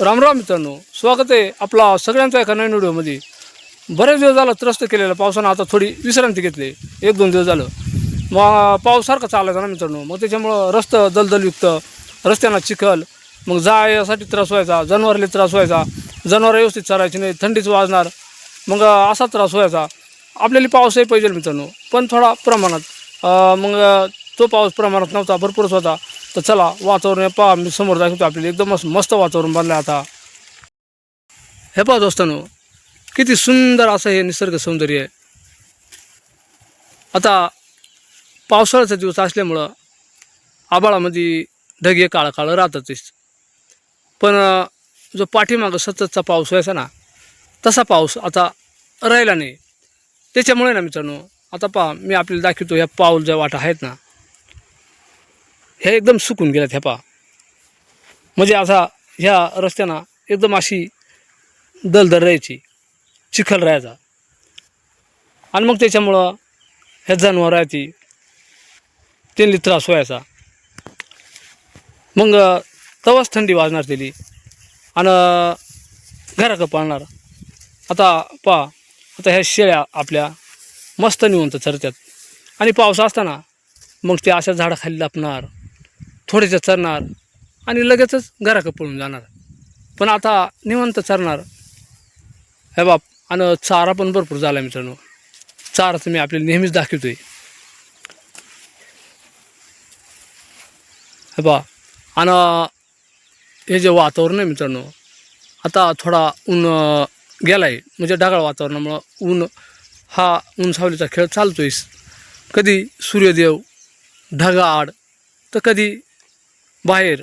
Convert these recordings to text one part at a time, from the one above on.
राम राम मित्रांनो स्वागत आहे आपला सगळ्यांचा एका नवीन व्हिडिओमध्ये. बरेच दिवस झालं त्रस्त केलेलं पावसानं आता थोडी विश्रांती घेतली. एक दोन दिवस झालं. मग पावसारखं सारखा चालायचा ना मित्रांनो. मग त्याच्यामुळं रस्तं दलदलयुक्त रस्त्यांना चिखल मग जायसाठी त्रास व्हायचा जनावरले त्रास व्हायचा जनावर व्यवस्थित चरायची नाही थंडीच वाजणार मग असा त्रास व्हायचा. आपल्याला पाऊसही पाहिजे मित्रांनो पण थोडा प्रमाणात मग तो पाऊस प्रमाणात नव्हता भरपूरच होता. तर चला वातावरण पहा मी समोर दाखवतो आपल्याला. एकदमच मस्त वातावरण बनलं आता. हे पहा दोस्तांनो किती सुंदर असं हे निसर्ग सौंदर्य आहे. आता पावसाळ्याचा दिवस असल्यामुळं आबाळामध्ये ढगे काळं काळं राहतातच पण जो पाठीमागं सततचा पाऊस व्हायचा ना तसा पाऊस आता राहिला नाही. त्याच्यामुळे ना मित्रांनो आता पहा मी आपल्याला दाखवतो ह्या पाऊल ज्या वाटा आहेत ना ह्या एकदम सुकून गेल्यात ह्या पहा. म्हणजे असा ह्या रस्त्यानं एकदम अशी दलदल राहायची चिखल राहायचा. आणि मग त्याच्यामुळं ह्या जनावर राहायची त्यांनी त्रास व्हायचा. मग तवाच थंडी वाजणार दिली आणि घराकडं पाळणार. आता पहा आता ह्या शेळ्या आपल्या मस्त निवंत चरतात आणि पाऊस असताना मग ते अशा झाडाखाली लपणार. थोडेसे चरणार आणि लगेचच घराकडे पळून जाणार. पण आता निवंत चरणार. हे बाप आणि चारा पण भरपूर झाला मित्रांनो. चाराचं मी आपल्याला नेहमीच दाखवतोय. हे बा आणि हे जे वातावरण आहे मित्रांनो आता थोडा ऊन गेला आहे म्हणजे ढगाळ वातावरणामुळं ऊन हा ऊन सावलीचा खेळ चालतो आहे कधी सूर्यदेव ढगाआड तर कधी बाहेर.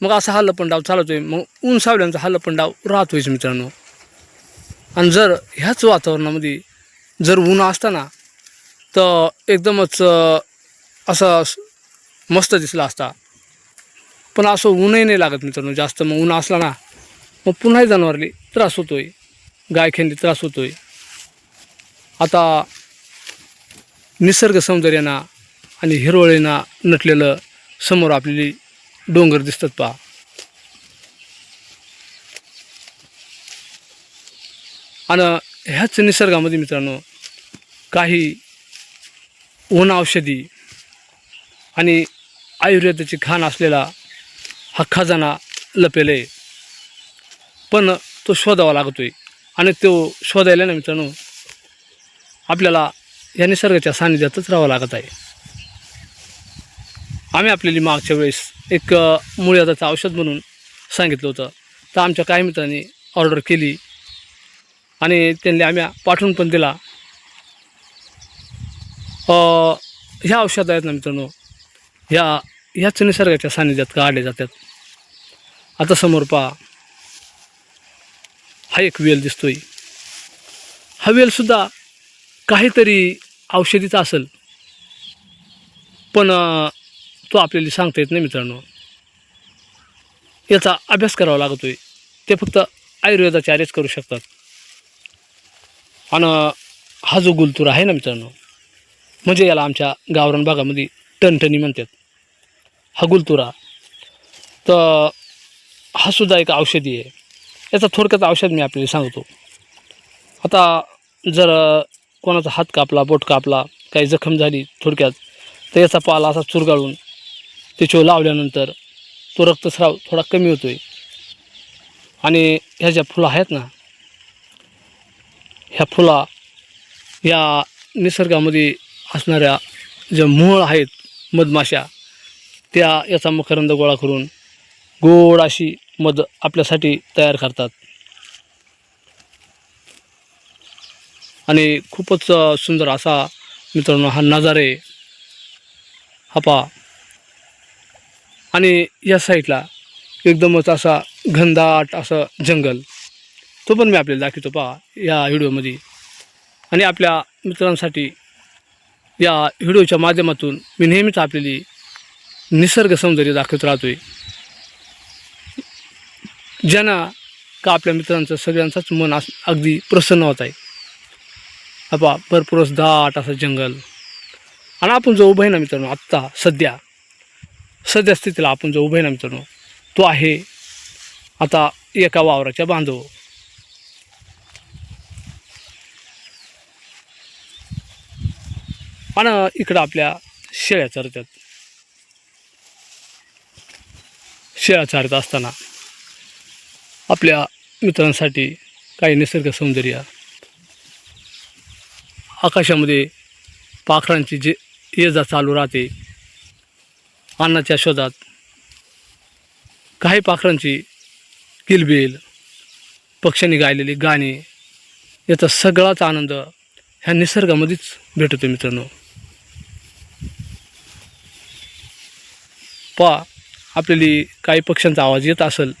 मग असा हा लपंडाव आहे मग ऊन सावल्यांचा हा लपंडाव राहतोयच मित्रांनो. आणि जर ह्याच वातावरणामध्ये जर ऊन असताना तर एकदमच असं मस्त दिसला असता. पण असं ऊनही नाही लागत मित्रांनो जास्त. मग ऊन असला ना मग पुन्हाही जनावरली त्रास होतो आहे गायखेंडी त्रास होतो आहे आता निसर्ग सौंदर्यानं आणि हिरवळीनं नटलेलं समोर आपली डोंगर दिसतात पहा. आणि ह्याच निसर्गामध्ये मित्रांनो काही वन औषधी आणि आयुर्वेदाची खाण असलेला हा खजाना लपेल. आहे पण तो शोधावा लागतोय आणि तो शोधायला ना मित्रांनो आपल्याला या निसर्गाच्या सानिध्यातच राहावं लागत आहे. आम्ही आपल्याला मागच्या वेळेस एक मुळ्याचं औषध म्हणून सांगितलं होतं. तर आमच्या काही मित्रांनी ऑर्डर केली आणि त्यांनी आम्ही पाठवून पण दिला. ह्या औषध आहेत ना मित्रांनो ह्या ह्याच निसर्गाच्या सानिध्यात काढले जातात. आता समोर पहा. हा एक वेल दिसतोय. हा वेलसुद्धा काहीतरी औषधीचा असेल. पण तो आपल्याला सांगता येत नाही मित्रांनो. याचा अभ्यास करावा लागतोय. ते फक्त आयुर्वेदाचार्यच करू शकतात. आणि हा जो गुलतूर आहे ना मित्रांनो म्हणजे याला आमच्या गावरान भागामध्ये टणटणी म्हणतात. हा गुलतुरा. तर हा सुद्धा एक औषधी आहे. याचा थोडक्यात औषध मी आपल्याला सांगतो. आता जर कोणाचा हात कापला बोट कापला काही जखम झाली थोडक्यात तर याचा पाला असा चुरगाळून त्याच्यावर लावल्यानंतर तो रक्तस्राव थोडा कमी होतो आहे आणि ह्या ज्या फुलं आहेत ना ह्या फुला या निसर्गामध्ये असणाऱ्या ज्या मूळ आहेत मधमाशा त्या याचा मकरंद गोळा करून गोड अशी मध आपल्यासाठी तयार करतात. आणि खूपच सुंदर असा मित्रांनो हा नजारे हा पा आणि या साईडला एकदमच असा घनदाट असं जंगल. तो पण मी आपल्याला दाखवतो पहा या व्हिडिओमध्ये. आणि आपल्या मित्रांसाठी या व्हिडिओच्या माध्यमातून मी नेहमीच आपल्याली निसर्ग सौंदर्य दाखवत राहतोय. ज्यांना का आपल्या मित्रांचं सगळ्यांचंच मन अस अगदी प्रसन्न होत आहे. आपा भरपूरच दाट असं जंगल. आणि आपण जो उभं आहे ना मित्रांनो आत्ता सध्या सध्या स्थितीला आपण जो उभे ना मित्रांनो तो आहे आता एका वावराच्या बांधव. आणि इकडं आपल्या शेळ्या चरतात. शेळ्या चारत असताना आपल्या मित्रांसाठी काही निसर्ग सौंदर्य आकाशामध्ये पाखरांची जे ये जा चालू राहते अन्नाच्या शोधात काही पाखरांची किलबिल पक्ष्यांनी गायलेली गाणी याचा सगळाच आनंद ह्या निसर्गामध्येच भेटतो मित्रांनो. पहा आपल्याला काही पक्ष्यांचा आवाज येत असेल.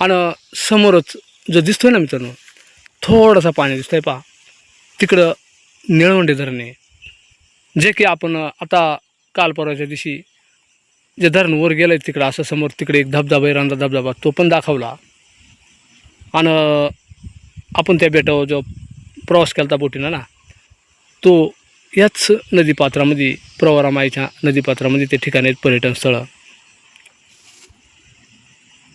आणि समोरच जो दिसतोय ना मित्रांनो थोडासा पाणी दिसतंय पहा. तिकडं निळवंडे धरणे. जे की आपण आता काल परवाच्या दिवशी जे धरण वर गेलं आहे तिकडं असं समोर तिकडे एक धबधबा रांदा धबधबा तो पण दाखवला. आणि आपण त्या बेटावर जो प्रवास केला होता बोटीनं ना तो याच नदीपात्रामध्ये प्रवारामाईच्या नदीपात्रामध्ये ते ठिकाणी आहेत पर्यटन स्थळं.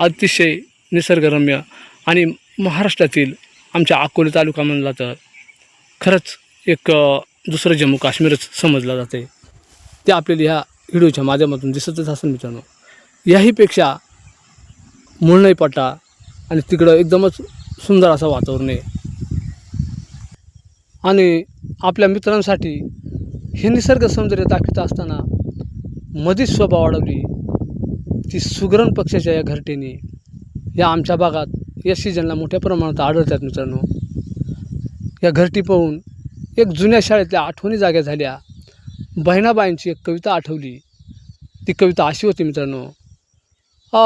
अतिशय निसर्गरम्य आणि महाराष्ट्रातील आमच्या अकोले तालुका म्हणला तर खरंच एक दुसरं जम्मू काश्मीरच समजलं जाते ते आपल्याला ह्या व्हिडिओच्या माध्यमातून दिसतच असेल मित्रांनो. याहीपेक्षा मुळणाई पट्टा आणि तिकडं एकदमच सुंदर असं वातावरण आहे. आणि आपल्या मित्रांसाठी हे निसर्ग सौंदर्य दाखवत असताना मधीच शोभा वाढवली. ती सुगरण पक्षाच्या या घरटेने या आमच्या भागात या सीजनला मोठ्या प्रमाणात आढळतात मित्रांनो. या घरटी पाहून एक जुन्या शाळेतल्या आठवणी जाग्या झाल्या. बहिणाबाईंची एक कविता आठवली. ती कविता अशी होती मित्रांनो.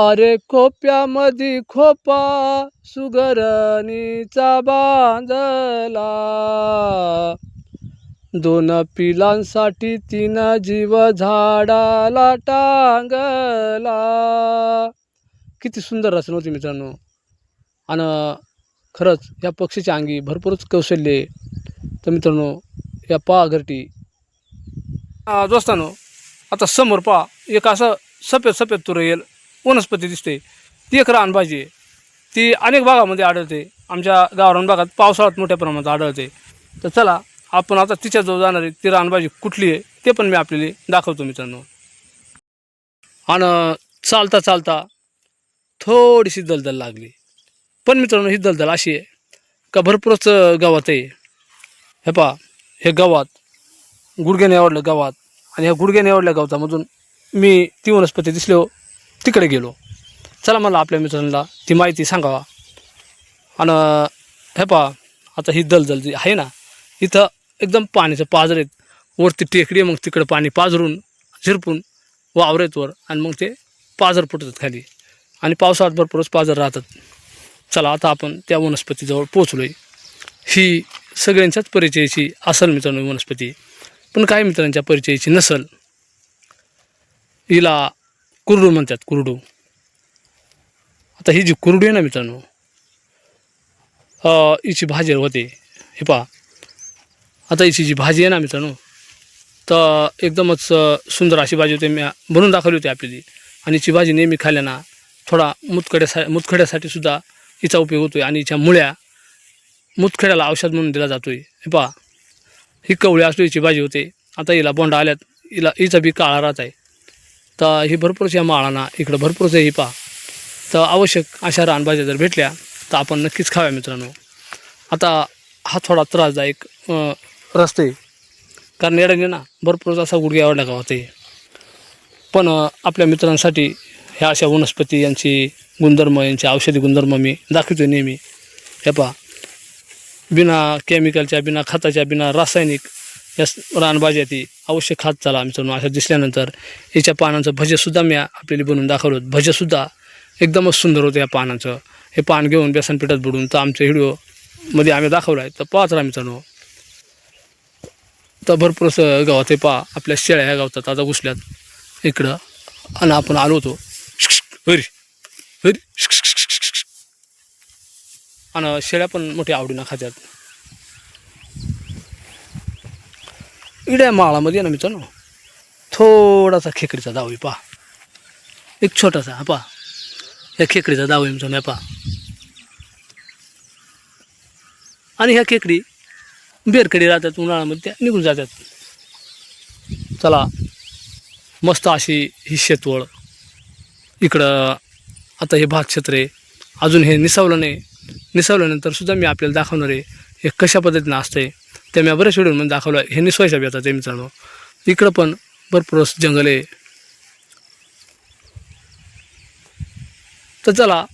अरे खोप्यामध्ये खोपा सुगरणीचा बांधला. दोन पिलांसाठी तीन जीव झाडाला टांगला. किती सुंदर रचना होती मित्रांनो. आणि खरंच या पक्षीच्या अंगी भरपूरच कौशल्य आहे. तर मित्रांनो या पा घरटी. दोस्तानो आता समोर पहा एक असं सफेद सफेद तुरेल वनस्पती दिसते. ती एक रानभाजी आहे. ती अनेक भागामध्ये आढळते. आमच्या गावरान भागात पावसाळ्यात मोठ्या प्रमाणात आढळते. तर चला आपण आता तिच्याजवळ जाणारी ती रानभाजी कुठली आहे ते पण मी आपल्याला दाखवतो मित्रांनो. आणि चालता चालता थोडीशी दलदल लागली. पण मित्रांनो ही दलदल अशी आहे. का भरपूरच गावात आहे. हे पहा हे गावात गुडघ्याने आवडलं गावात आणि ह्या गुडघ्याने आवडल्या गावतामधून मी ती वनस्पती दिसलो हो तिकडे गेलो. चला मला आपल्या मित्रांना ती माहिती सांगावा. आणि हे पहा आता ही दलदल जी आहे ना इथं एकदम पाण्याचं पाझर आहेत. वरती टेकडी मग तिकडं पाणी पाझरून झिरपून वावरेत वर आणि मग ते पाझर फुटतात खाली. आणि पावसाळ्यात भरपूरच पाझर राहतात. चला आता आपण त्या वनस्पतीजवळ पोचलो आहे ही सगळ्यांच्याच परिचयाची असल मित्रांनो वनस्पती. पण काही मित्रांच्या परिचयाची नसल हिला कुरडू म्हणतात कुरडू. आता ही जी कुरडू आहे ना मित्रांनो हिची भाजी होते. हे पहा. आता हिची जी भाजी आहे ना मित्रांनो तर एकदमच सुंदर अशी भाजी होती. मी बनवून दाखवली होती आपली आणि हिची भाजी नेहमी खाल्ल्याना थोडा मुतखड्यासा मुतखड्यासाठी सुद्धा हिचा उपयोग होतो आहे आणि हिच्या मुळ्या मुतखेड्याला औषध म्हणून दिला जातो आहे हे पहा. ही कवळी असली हिची भाजी होते. आता हिला बोंडा आल्यात. हिला हिचा बी काळा राहत आहे. तर ही भरपूरच या माळांना इकडं भरपूरच आहे ही पहा. तर आवश्यक अशा रानभाज्या जर भेटल्या तर आपण नक्कीच खाव्या मित्रांनो. आता हा थोडा त्रासदायक रस्ते आहे. कारण येड्याने ना भरपूरच असा गुडघ्या आवडला गावात आहे. पण आपल्या मित्रांसाठी ह्या अशा वनस्पती यांची गुणधर्म यांचे औषधी गुणधर्म मी दाखवतो नेहमी. हे पहा. बिना केमिकलच्या बिना खताच्या बिना रासायनिक या रानभाज्या ती अवश्य खात चला मित्रांनो. अशा दिसल्यानंतर याच्या पानांचं भजेसुद्धा मी आपल्याला बनवून दाखवलं भजेसुद्धा एकदमच सुंदर होतं या पानांचं. हे पान घेऊन बेसन पिठात बुडून तर आमच्या व्हिडिओमध्ये आम्ही दाखवलं आहे तर पाहत राहा मित्रांनो. तर भरपूर असं गावात हे पहा आपल्या शेळ्या ह्या गावतात आता घुसल्यात. इकडं. आणि आपण आलो होतो. हरी आणि शेळ्या पण मोठ्या आवडीनं खात्यात. इड्या माळामध्ये ना मित्रांनो? थोडासा खेकडीचा दावी पहा. एक छोटासा हा पहा. ह्या खेकडीचा दाव आहे मित्रांनो पा आणि ह्या खेकडी बेरकडी राहतात उन्हाळ्यामध्ये त्या निघून जातात. चला मस्त अशी ही शेतवळ इकडं आता हे भात क्षेत्र आहे. अजून हे निसावलं नाही. निसावल्यानंतर सुद्धा मी आपल्याला दाखवणार आहे हे कशा पद्धतीनं असतंय. ते मी बऱ्याच व्हिडिओमध्ये दाखवलं. आहे हे निसवायच्या बी आता ते मित्रांनो. इकडं पण भरपूर जंगल आहे. तर चला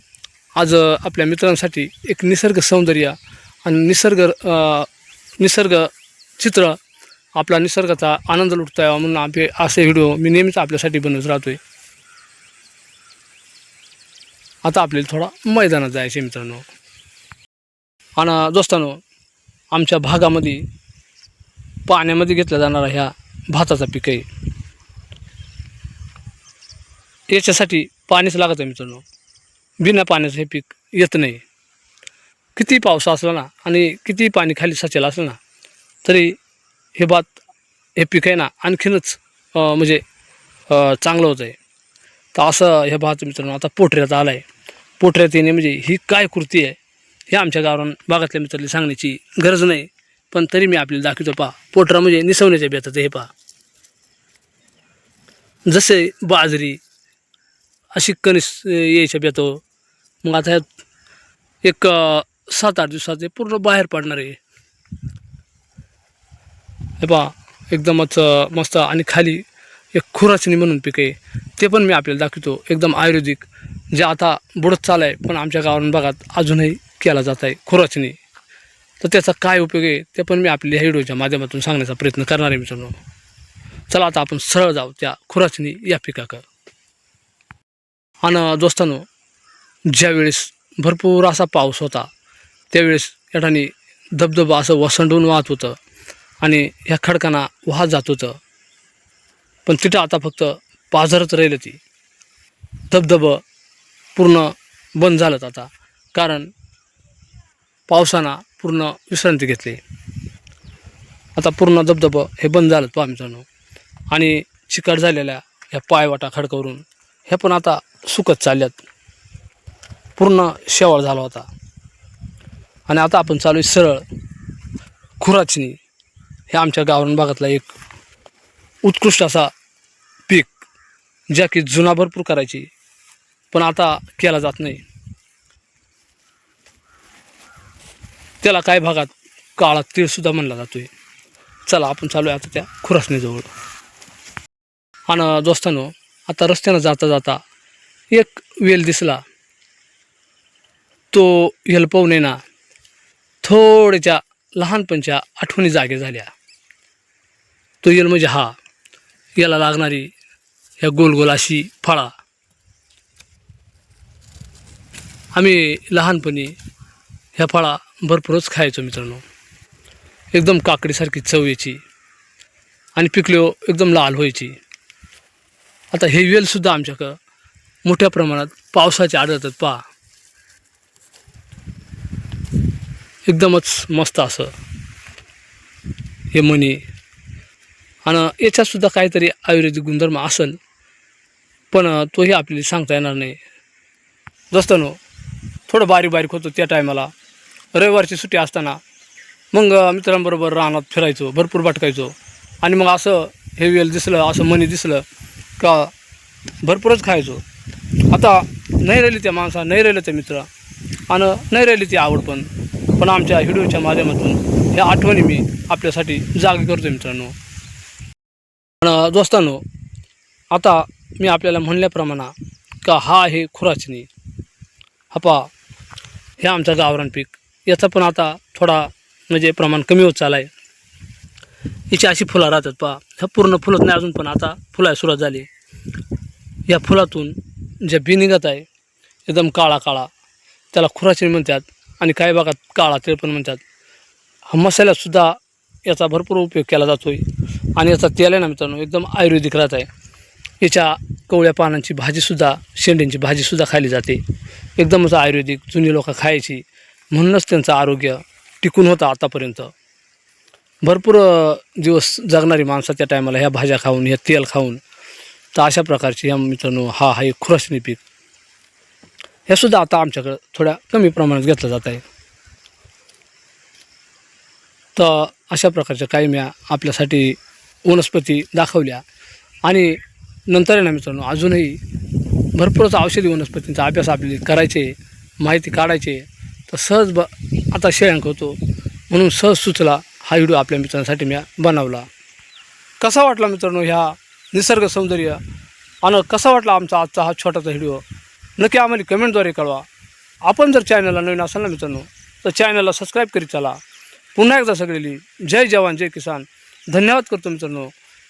आज आपल्या मित्रांसाठी एक निसर्ग सौंदर्य आणि निसर्ग निसर्ग चित्र आपला निसर्गाचा आनंद लुटता यावा म्हणून आपले असे व्हिडिओ मी नेहमीच आपल्यासाठी बनवत आहे आता आपल्याला थोडा मैदानात जायचं आहे मित्रांनो. आणि दोस्तांनो आमच्या भागामध्ये पाण्यामध्ये घेतल्या जाणारा ह्या भाताचा पीक आहे. याच्यासाठी पाणीच लागत आहे मित्रांनो. बिना पाण्याचं हे पीक येत नाही. किती पाऊस असला ना आणि किती पाणी खाली साचेल असलं ना तरी हे भात हे पीक आहे ना आणखीनच म्हणजे चांगलं होतं आहे तर असं हे पाहतो मित्रांनो आता पोटऱ्यात आलं आहे पोटऱ्यात येणे म्हणजे ही काय कृती आहे हे आमच्या गावात भागातल्या मित्रांनी सांगण्याची गरज नाही. पण तरी मी आपल्याला दाखवतो पहा पोटरा म्हणजे निसवण्याच्या बेतात हे पहा. जसे बाजरी अशी कणीस यायच्या बेतो. मग आता ह्यात एक सात आठ दिवसात हे पूर्ण बाहेर पडणार आहे. हे पहा एकदमच मस्त आणि खाली एक खुराचणी म्हणून पीक आहे. ते पण मी आपल्याला दाखवतो. एकदम आयुर्वेदिक. जे आता बुडत चाललं आहे पण आमच्या गावात भागात अजूनही केला जात आहे खुराचणी. तर त्याचा काय उपयोग आहे ते पण मी आपल्या ह्या व्हिडिओच्या माध्यमातून सांगण्याचा प्रयत्न करणार आहे मित्रांनो. चला आता आपण सरळ जाऊ त्या खुराचणी या पिकाकडं. आणि दोस्तांनो ज्यावेळेस भरपूर असा पाऊस होता त्यावेळेस या ठिकाणी धबधबा असं वसंडून वाहत होतं आणि ह्या खडकांना वाहत जात होतं. पण तिथं आता फक्त पाझरच राहिलं ती. धबधबं पूर्ण बंद झालं आता. कारण पावसानं पूर्ण विश्रांती घेतली. आता पूर्ण धबधबं हे बंद झालं पहा मित्रांनो. आणि चिकट झालेल्या ह्या पायवाटा खडकवरून हे पण आता सुकत चालल्यात. पूर्ण शेवाळ झाला होता. आणि आता आपण चालू आहे सरळ खुराचणी. हे आमच्या गावरान भागातला एक उत्कृष्ट असा ज्या की जुना भरपूर करायची पण आता केला जात नाही. त्याला काही भागात काळा तीळसुद्धा म्हणला जातोय. चला आपण चालू आहे आता त्या खुरासणीजवळ. आणि दोस्तानो आता रस्त्यानं जाता जाता एक वेल दिसला. तो यल पाहुणे ना थोड्याच्या लहानपणच्या आठवणी जागे झाल्या. तो येल म्हणजे हा याला लागणारी ह्या गोल गोल अशी फळा. आम्ही लहानपणी ह्या फळा भरपूरच खायचो मित्रांनो. एकदम काकडीसारखी चव यायची. आणि पिकलो एकदम लाल व्हायची. आता हे वेलसुद्धा आमच्याकडं मोठ्या प्रमाणात पावसाचे आढळतात पहा. एकदमच मस्त असं. हे मणी. आणि याच्यातसुद्धा काहीतरी आयुर्वेदिक गुणधर्म असेल पण तोही आपल्याला सांगता येणार नाही. दोस्तानो थोडं बारीक बारीक होतं त्या टायमाला. रविवारची सुट्टी असताना मग मित्रांबरोबर रानात फिरायचो भरपूर भटकायचो. आणि मग असं हे वेल दिसलं असं मनी दिसलं का भरपूरच खायचो. आता नाही राहिली त्या माणसा नाही राहिलं त्या मित्र. आणि नाही राहिली ती आवड पण. पण आमच्या व्हिडिओच्या माध्यमातून ह्या आठवणी मी आपल्यासाठी जागी करतो मित्रांनो. पण दोस्तांनो आता मी आपल्याला म्हणल्याप्रमाणे का हा आहे खुराचणी. हपा हे आमचं गावरान पीक. याचा पण आता थोडा म्हणजे प्रमाण कमी होत चाललं आहे याची अशी फुलं राहतात पहा. ह्या पूर्ण फुलत नाही अजून पण आता फुलाय सुरुवात झाली. या फुलातून ज्या बी निघत आहे एकदम काळा काळा त्याला खुराचणी म्हणतात आणि काही भागात काळा तेल पण म्हणतात. हा मसाल्यातसुद्धा याचा भरपूर उपयोग केला जातो आहे आणि याचा तेल आहे ना मित्रांनो एकदम आयुर्वेदिक राहत आहे. याच्या कवळ्या पानांची भाजीसुद्धा शेंड्यांची भाजीसुद्धा खाली जाते. एकदमच आयुर्वेदिक जुनी लोकं खायची. म्हणूनच त्यांचं आरोग्य टिकून होतं आतापर्यंत. भरपूर दिवस जगणारी माणसं त्या टायमाला ह्या भाज्या खाऊन ह्या तेल खाऊन. तर अशा प्रकारची ह्या मित्रांनो हा हा एक खुरासणी पीक. ह्यासुद्धा आता आमच्याकडं थोड्या कमी प्रमाणात घेतलं जात आहे. तर अशा प्रकारच्या काही मी आपल्यासाठी वनस्पती दाखवल्या. आणि नंतर आहे ना मित्रांनो अजूनही भरपूरच औषधी वनस्पतींचा अभ्यास आपल्याला करायचे माहिती काढायचे. तर सहज ब आता शेळ्यांक होतो. म्हणून सहज सुचला हा व्हिडिओ आपल्या मित्रांसाठी मी बनवला. कसा वाटला मित्रांनो ह्या निसर्ग सौंदर्य? आणि कसा वाटला आमचा आजचा हा छोटासा व्हिडिओ? नक्की आम्हाला कमेंटद्वारे कळवा. आपण जर चॅनलला नवीन असाल ना मित्रांनो तर चॅनलला सबस्क्राईब करीत चला. पुन्हा एकदा सगळेली जय जवान जय किसान. धन्यवाद करतो मित्रांनो.